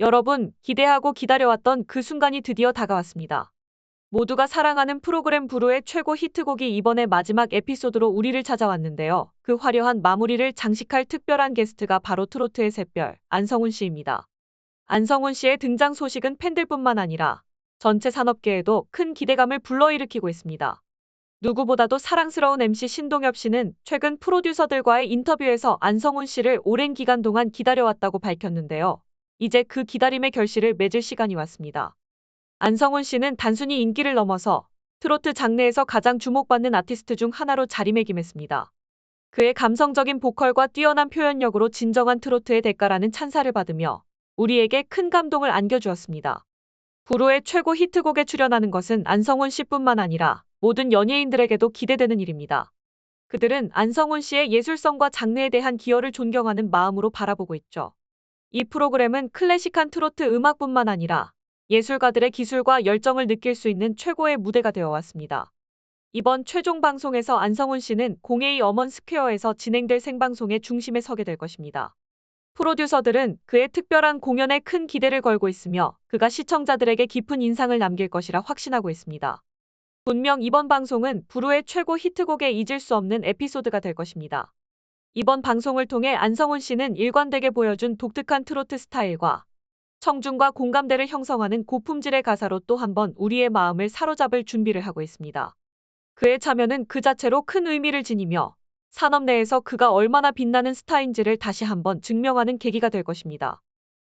여러분, 기대하고 기다려왔던 그 순간이 드디어 다가왔습니다. 모두가 사랑하는 프로그램 부르의 최고 히트곡이 이번에 마지막 에피소드로 우리를 찾아왔는데요. 그 화려한 마무리를 장식할 특별한 게스트가 바로 트로트의 샛별, 안성훈 씨입니다. 안성훈 씨의 등장 소식은 팬들뿐만 아니라 전체 산업계에도 큰 기대감을 불러일으키고 있습니다. 누구보다도 사랑스러운 MC 신동엽 씨는 최근 프로듀서들과의 인터뷰에서 안성훈 씨를 오랜 기간 동안 기다려왔다고 밝혔는데요. 이제 그 기다림의 결실을 맺을 시간이 왔습니다. 안성훈 씨는 단순히 인기를 넘어서 트로트 장르에서 가장 주목받는 아티스트 중 하나로 자리매김했습니다. 그의 감성적인 보컬과 뛰어난 표현력으로 진정한 트로트의 대가라는 찬사를 받으며 우리에게 큰 감동을 안겨주었습니다. 부로의 최고 히트곡에 출연하는 것은 안성훈 씨뿐만 아니라 모든 연예인들에게도 기대되는 일입니다. 그들은 안성훈 씨의 예술성과 장르에 대한 기여를 존경하는 마음으로 바라보고 있죠. 이 프로그램은 클래식한 트로트 음악뿐만 아니라 예술가들의 기술과 열정을 느낄 수 있는 최고의 무대가 되어 왔습니다. 이번 최종 방송에서 안성훈 씨는 공예의 어먼 스퀘어에서 진행될 생방송의 중심에 서게 될 것입니다. 프로듀서들은 그의 특별한 공연에 큰 기대를 걸고 있으며 그가 시청자들에게 깊은 인상을 남길 것이라 확신하고 있습니다. 분명 이번 방송은 부르의 최고 히트곡에 잊을 수 없는 에피소드가 될 것입니다. 이번 방송을 통해 안성훈 씨는 일관되게 보여준 독특한 트로트 스타일과 청중과 공감대를 형성하는 고품질의 가사로 또 한 번 우리의 마음을 사로잡을 준비를 하고 있습니다. 그의 참여는 그 자체로 큰 의미를 지니며 산업 내에서 그가 얼마나 빛나는 스타인지를 다시 한번 증명하는 계기가 될 것입니다.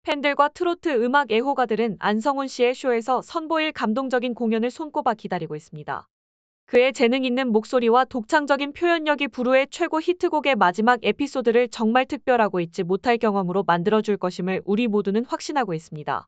팬들과 트로트 음악 애호가들은 안성훈 씨의 쇼에서 선보일 감동적인 공연을 손꼽아 기다리고 있습니다. 그의 재능 있는 목소리와 독창적인 표현력이 부르의 최고 히트곡의 마지막 에피소드를 정말 특별하고 잊지 못할 경험으로 만들어줄 것임을 우리 모두는 확신하고 있습니다.